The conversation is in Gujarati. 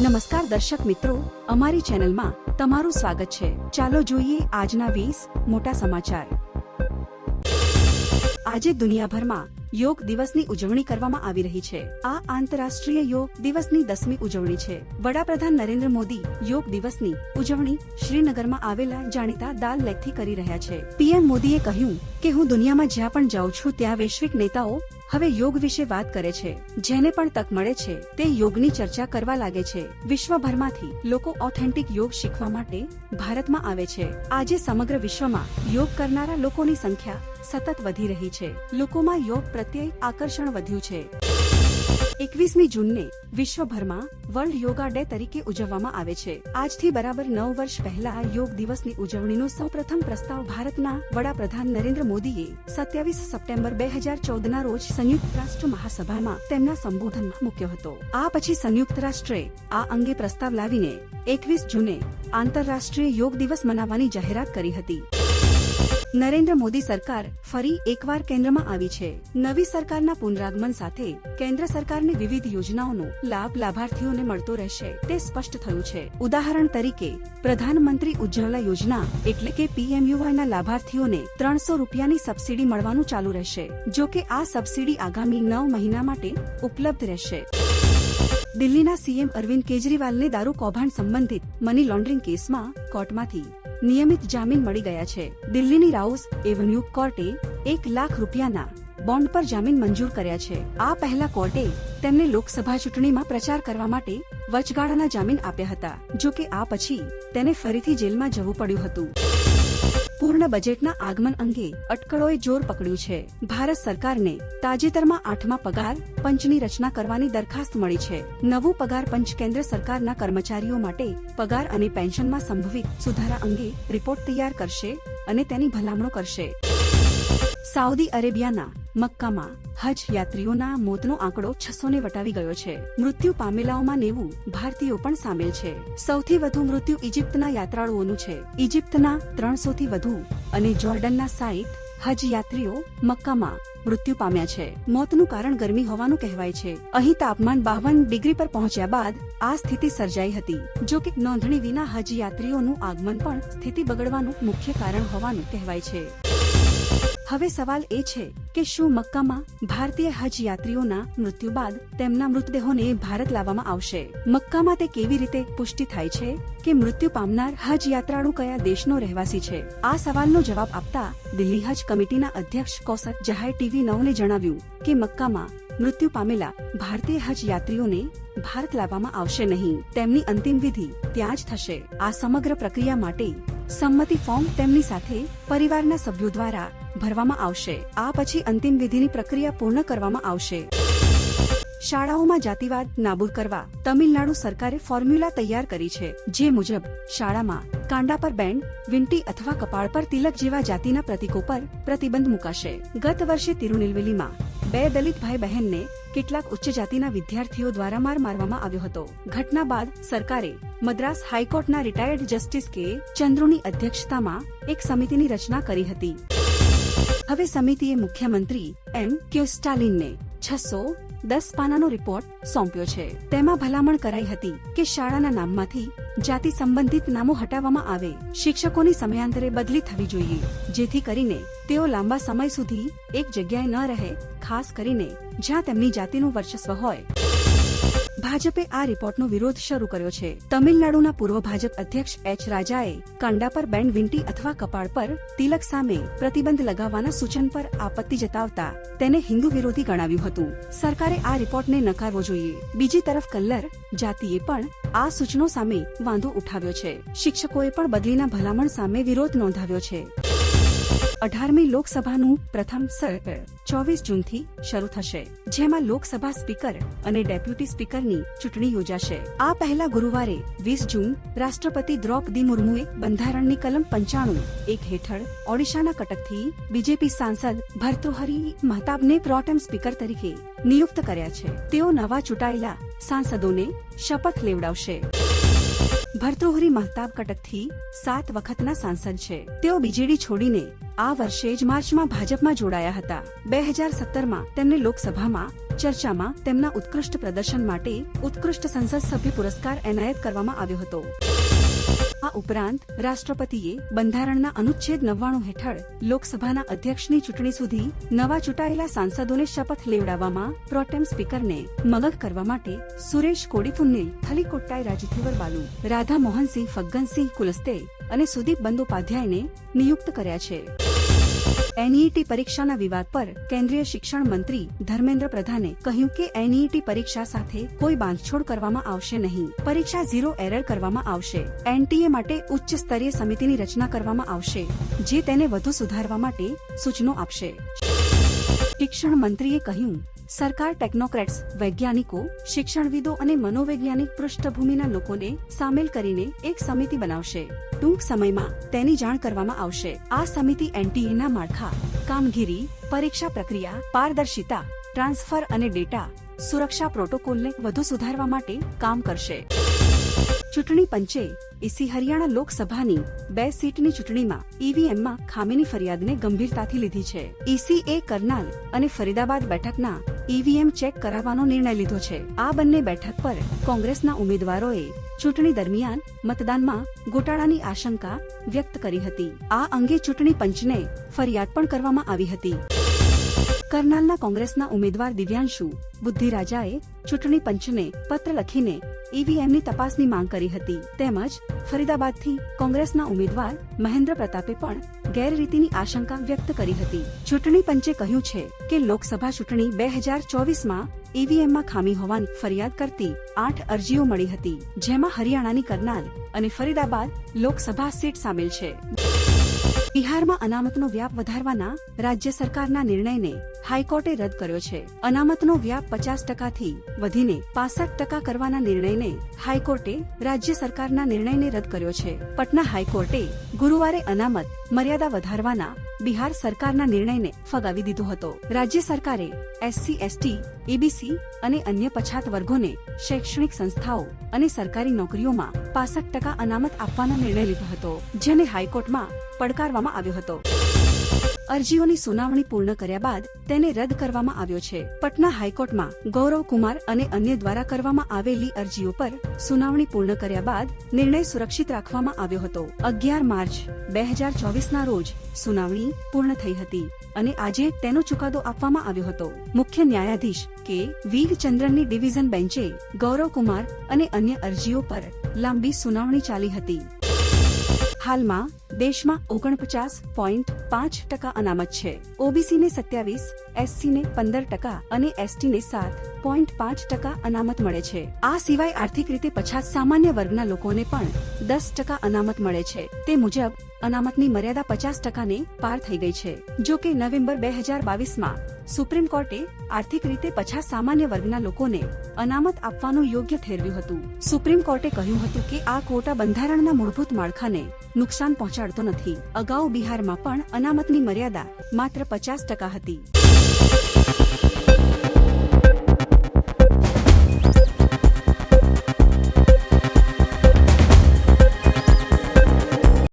નમસ્કાર દર્શક મિત્રો, અમારી ચેનલમાં તમારું સ્વાગત છે. ચાલો જોઈએ આજના વીસ મોટા સમાચાર. આજે દુનિયાભરમાં યોગ દિવસની ઉજવણી કરવામાં આવી રહી છે. આ આંતરરાષ્ટ્રીય યોગ દિવસની દસમી ઉજવણી છે. વડાપ્રધાન નરેન્દ્ર મોદી યોગ દિવસની ઉજવણી શ્રીનગરમાં આવેલા જાણીતા દાલ લેકથી કરી રહ્યા છે. પીએમ મોદીએ કહ્યું કે, હું દુનિયામાં જ્યાં પણ જાઉં છું, ત્યાં વૈશ્વિક નેતાઓ હવે યોગ વિશે વાત કરે છે. જેને પણ તક મળે છે, તે યોગની ચર્ચા કરવા લાગે છે. વિશ્વભરમાંથી લોકો ઓથેન્ટિક યોગ શીખવા માટે ભારતમાં આવે છે. આજે સમગ્ર વિશ્વમાં યોગ કરનારા લોકોની સંખ્યા સતત વધી રહી છે. લોકોમાં યોગ પ્રત્યે આકર્ષણ વધ્યું છે. એકવીસમી જૂનને વિશ્વભરમાં વર્લ્ડ યોગા ડે તરીકે ઉજવવામાં આવે છે. આજથી બરાબર નવ વર્ષ પહેલા યોગ દિવસની ઉજવણીનો સૌપ્રથમ પ્રસ્તાવ ભારતના વડાપ્રધાન નરેન્દ્ર મોદીએ સત્યાવીસ સપ્ટેમ્બર બે હજાર ચૌદના રોજ સંયુક્ત રાષ્ટ્ર મહાસભામાં તેમના સંબોધનમાં મૂક્યો હતો. આ પછી સંયુક્ત રાષ્ટ્રે આ અંગે પ્રસ્તાવ લાવીને એકવીસ જૂને આંતરરાષ્ટ્રીય યોગ દિવસ મનાવવાની જાહેરાત કરી હતી. નરેન્દ્ર મોદી સરકાર ફરી એકવાર કેન્દ્રમાં આવી છે. નવી સરકારના પુનરાગમન સાથે કેન્દ્ર સરકારની વિવિધ યોજનાઓનો લાભ લાભાર્થીઓને મળતો રહેશે. તે સ્પષ્ટ થયું છે. ઉદાહરણ તરીકે, પ્રધાનમંત્રી ઉજ્જવલા યોજના એટલે કે પીએમયુવાયના લાભાર્થીઓને ત્રણસો રૂપિયાની સબસિડી મળવાનું ચાલુ રહેશે, જો કે આ સબસિડી આગામી નવ મહિના માટે ઉપલબ્ધ રહેશે. દિલ્હીના સીએમ અરવિંદ કેજરીવાલને દારૂ કૌભાંડ સંબંધિત મની લોન્ડરિંગ કેસમાં કોર્ટમાંથી નિયમિત જામીન મળી ગયા છે. દિલ્હીની રાઉસ એવન્યુ કોર્ટે એક લાખ રૂપિયાના બોન્ડ પર જામીન મંજૂર કર્યા છે. આ પહેલા કોર્ટે તેમને લોકસભા ચૂંટણીમાં પ્રચાર કરવા માટે વચગાળાના જામીન આપ્યા હતા જો કે આ પછી તેને ફરીથી જેલમાં જવું પડ્યું હતું. પૂર્ણ બજેટના આગમન અંગે અટકળોએ જોર પકડ્યું છે. ભારત સરકારને તાજેતરમાં આઠમા પગાર પંચની રચના કરવાની દરખાસ્ત મળી છે. નવું પગાર પંચ કેન્દ્ર સરકારના કર્મચારીઓ માટે પગાર અને પેન્શનમાં સંભવિત સુધારા અંગે રિપોર્ટ તૈયાર કરશે અને તેની ભલામણો કરશે. સાઉદી અરેબિયાના મક્કામાં હજ યાત્રીઓના મોતનો આંકડો છસો ને વટાવી ગયો છે. મૃત્યુ પામેલાઓમાં નેવું ભારતીયો પણ સામેલ છે. સૌથી વધુ મૃત્યુ ઇજિપ્તના યાત્રાળુઓનું છે. ઇજિપ્તના ત્રણસો થી વધુ અને જોર્ડનના સાઈઠ હજ યાત્રીઓ મક્કામાં મૃત્યુ પામ્યા છે. મોતનું કારણ ગરમી હોવાનું કહેવાય છે. અહીં તાપમાન બાવન ડિગ્રી પર પહોંચ્યા બાદ આ સ્થિતિ સર્જાઈ હતી. જો કે નોંધણી વિના હજ યાત્રીઓનું આગમન પણ સ્થિતિ બગડવાનું મુખ્ય કારણ હોવાનું કહેવાય છે. હવે સવાલ એ છે કે શું મક્કામાં ભારતીય હજ યાત્રીઓના મૃત્યુ બાદ તેમના મૃતદેહોને ભારત લાવવામાં આવશે? મક્કામાં તે કેવી રીતે પુષ્ટિ થાય છે કે મૃત્યુ પામનાર હજ યાત્રાળુ કયા દેશનો રહેવાસી છે? આ સવાલનો જવાબ આપતા દિલ્હી હજ કમિટીના અધ્યક્ષ કૌસત જહાય ટીવી નવને જણાવ્યું કે મક્કામાં મૃત્યુ પામેલા ભારતીય હજ યાત્રીઓને ભારત લાવવામાં આવશે નહીં. તેમની અંતિમ વિધિ ત્યાં જ થશે. આ સમગ્ર પ્રક્રિયા માટે સંમતિ ફોર્મ તેમની સાથે પરિવારના સભ્યો દ્વારા ભરવામાં આવશે. આ પછી અંતિમ વિધિની પ્રક્રિયા પૂર્ણ કરવામાં આવશે. શાળાઓમાં જાતિવાદ નાબૂદ કરવા તમિલનાડુ સરકારે ફોર્મ્યુલા તૈયાર કરી છે. જે મુજબ, શાળામાં કાંડા પર બેન્ડ, વિંટી અથવા કપાળ પર તિલક જેવા જાતિના પ્રતીકો પર પ્રતિબંધ મુકાશે. ગત વર્ષે તિરુનેલવેલીમાં બે દલિત ભાઈ બહેનને કેટલાક ઉચ્ચ જાતિના વિદ્યાર્થીઓ દ્વારા માર મારવામાં આવ્યો હતો. ઘટના બાદ સરકારે મદ્રાસ હાઈકોર્ટના રિટાયર્ડ જસ્ટિસ કે ચંદ્રુની અધ્યક્ષતામાં એક સમિતિની રચના કરી હતી. હવે સમિતિએ મુખ્યમંત્રી એમ કે સ્ટાલિનને છસો દસ પાનાનો રિપોર્ટ સોંપ્યો છે. તેમાં ભલામણ કરાઈ હતી કે શાળાના નામમાંથી જાતિ સંબંધિત નામો હટાવવામાં આવે. શિક્ષકોની સમયાંતરે બદલી થવી જોઈએ, જેથી કરીને તેઓ લાંબા સમય સુધી એક જગ્યાએ ન રહે, ખાસ કરીને જ્યાં તેમની જાતિનું વર્ચસ્વ હોય. ભાજપે આ રિપોર્ટનો વિરોધ શરૂ કર્યો છે. તમિલનાડુના પૂર્વ ભાજપ અધ્યક્ષ એચ રાજાએ કાંડા પર બેન્ડ વિંટી અથવા કપાળ પર તિલક સામે પ્રતિબંધ લગાવવાના સૂચન પર આપત્તિ જતાવતા તેને હિન્દુ વિરોધી ગણાવ્યું હતું. સરકારે આ રિપોર્ટને નકારવો જોઈએ. બીજી તરફ કલ્લર જાતિએ પણ આ સૂચનો સામે વાંધો ઉઠાવ્યો છે. શિક્ષકોએ પણ બદલીના ભલામણ સામે વિરોધ નોંધાવ્યો છે. અઢારમી લોકસભાનું પ્રથમ સત્ર ચોવીસ જૂનથી શરૂ થશે, જેમાં લોકસભા સ્પીકર અને ડેપ્યુટી સ્પીકરની ચૂંટણી યોજાશે. આ પહેલા ગુરુવારે વીસ જૂન રાષ્ટ્રપતિ દ્રૌપદી મુર્મુએ બંધારણની કલમ પંચાણું એક હેઠળ ઓડિશાના કટકથી બીજેપી સાંસદ ભર્તૃહરી મહતાબને પ્રોટેમ સ્પીકર તરીકે નિયુક્ત કર્યા છે. તેઓ નવા ચૂંટાયેલા સાંસદોને શપથ લેવડાવશે. ભર્તૃહરી મહતાબ કટકથી સાત વખતના સાંસદ છે. તેઓ બીજેડી છોડીને આ વર્ષે જ માર્ચમાં ભાજપમાં જોડાયા હતા. બે હજાર સત્તરમાં તેમને લોકસભામાં, ચર્ચામાં તેમના ઉત્કૃષ્ટ પ્રદર્શન માટે ઉત્કૃષ્ટ સંસદ સભ્ય પુરસ્કાર એનાયત કરવામાં આવ્યો હતો. આ ઉપરાંત રાષ્ટ્રપતિએ બંધારણના અનુચ્છેદ નવ્વાણું હેઠળ લોકસભાના અધ્યક્ષની ચૂંટણી સુધી નવા ચૂંટાયેલા સાંસદોને શપથ લેવડાવવામાં પ્રોટેમ સ્પીકરને મદદ કરવા માટે સુરેશ કોડીફુન્નિલ થલીકોટ્ટાઈ રાજથીવર બાલુ રાધા મોહનસિંહ ફગ્ગનસિંહ કુલસ્તે અને સુદીપ બંદોપાધ્યાયને નિયુક્ત કર્યા છે. એનઈટી પરીક્ષાના વિવાદ પર કેન્દ્રીય શિક્ષણ મંત્રી ધર્મેન્દ્ર પ્રધાને કહ્યું કે એનઈટી પરીક્ષા સાથે કોઈ બાંધછોડ કરવામાં આવશે નહીં. પરીક્ષા ઝીરો એરર કરવામાં આવશે. એનટીએ માટે ઉચ્ચ સ્તરીય સમિતિની રચના કરવામાં આવશે, જે તેને વધુ સુધારવા માટે સૂચનો આપશે. શિક્ષણ મંત્રીએ કહ્યું સરકાર ટેકનોક્રેટ્સ, વૈજ્ઞાનિકો, શિક્ષણવિદો અને મનોવૈજ્ઞાનિક પૃષ્ઠભૂમિના લોકોને સામેલ કરીને એક સમિતિ બનાવશે. ટૂંક સમયમાં તેની જાણ કરવામાં આવશે. આ સમિતિ એનટીએના માળખા, કામગીરી, પરીક્ષા પ્રક્રિયા, પારદર્શિતા, ટ્રાન્સફર અને ડેટા, સુરક્ષા પ્રોટોકોલને વધુ સુધારવા માટે કામ કરશે. ચૂંટણી પંચે ઇસી હરિયાણા લોકસભાની બે સીટની ચૂંટણીમાં ઈવીએમમાં ખામીની ફરિયાદને ગંભીરતાથી લીધી છે. ઇસીએ કરનાલ અને ફરીદાબાદ બેઠકના ઈવીએમ ચેક કરાવવાનો નિર્ણય લીધો છે. આ બંને બેઠક પર કોંગ્રેસના ઉમેદવારોએ ચૂંટણી દરમિયાન મતદાનમાં ગોટાળાની આશંકા વ્યક્ત કરી હતી. આ અંગે ચૂંટણી પંચને ફરિયાદ પણ કરવામાં આવી હતી. કરનાલના કોંગ્રેસના ઉમેદવાર દિવ્યાંશુ બુદ્ધિરાજાએ ચૂંટણી પંચને પત્ર લખીને ઈવીએમની તપાસની માંગ કરી હતી. તેમજ ફરીદાબાદથી કોંગ્રેસના ઉમેદવાર મહેન્દ્ર પ્રતાપે પણ ગેરરીતિની આશંકા વ્યક્ત કરી હતી. ચૂંટણી પંચે કહ્યું છે કે લોકસભા ચૂંટણી બે હજાર ચોવીસમાં ઈવીએમમાં ખામી હોવાની ફરિયાદ કરતી આઠ અરજીઓ મળી હતી, જેમાં હરિયાણાની કરનાલ અને ફરીદાબાદ લોકસભા સીટ સામેલ છે. બિહારમાં અનામતનો વ્યાપ વધારવાના રાજ્ય સરકારના નિર્ણયને હાઈકોર્ટે રદ કર્યો છે. અનામતનો વ્યાપ પચાસ ટકાથી વધીને પાસઠ ટકા કરવાના નિર્ણયને હાઈકોર્ટે રાજ્ય સરકારના નિર્ણયને રદ કર્યો છે. પટના હાઈકોર્ટે ગુરુવારે અનામત મર્યાદા વધારવાના બિહાર સરકારના નિર્ણયને ફગાવી દીધો હતો. રાજ્ય સરકારે એસસી, એસટી એબીસી અને અન્ય પછાત વર્ગોને શૈક્ષણિક સંસ્થાઓ અને સરકારી નોકરીઓમાં પાસઠ ટકા અનામત આપવાનો નિર્ણય લીધો હતો, જેને હાઈકોર્ટમાં પડકારવામાં આવ્યો હતો. અરજીઓની સુનાવણી પૂર્ણ કર્યા બાદ તેને રદ કરવામાં આવ્યો છે. પટના હાઈકોર્ટમાં ગૌરવ કુમાર અને અન્ય દ્વારા કરવામાં આવેલી અરજીઓ પર સુનાવણી પૂર્ણ કર્યા બાદ નિર્ણય સુરક્ષિત રાખવામાં આવ્યો હતો. અગિયાર માર્ચ બે હજાર ચોવીસના રોજ સુનાવણી પૂર્ણ થઈ હતી અને આજે તેનો ચુકાદો આપવામાં આવ્યો હતો. મુખ્ય ન્યાયાધીશ કે વીર ચંદ્રનની ડિવિઝન બેન્ચે ગૌરવ કુમાર અને અન્ય અરજીઓ પર લાંબી સુનાવણી ચાલી હતી. હાલમાં દેશમાં ઓગણપચાસ પોઈન્ટ પાંચ ટકા અનામત છે. ઓબીસીને સત્યાવીસ, એસસીને પંદર ટકા અને એસટીને સાત પોઈન્ટ પાંચ ટકા અનામત મળે છે. આ સિવાય આર્થિક રીતે પછાત સામાન્ય વર્ગના લોકોને પણ દસ ટકા અનામત મળે છે. તે મુજબ અનામતની મર્યાદા પચાસ ટકાને પાર થઈ ગઈ છે. જો કે નવેમ્બર બે હજાર બાવીસમાં સુપ્રીમ કોર્ટે આર્થિક રીતે પછાત સામાન્ય વર્ગના લોકોને અનામત આપવાનું યોગ્ય ઠેરવ્યું હતું. સુપ્રીમ કોર્ટે કહ્યું હતું કે આ કોટા બંધારણના મૂળભૂત માળખાને નુકસાન પહોંચાડતો નથી. અગાઉ બિહારમાં પણ અનામતની મર્યાદા માત્ર પચાસ ટકા હતી.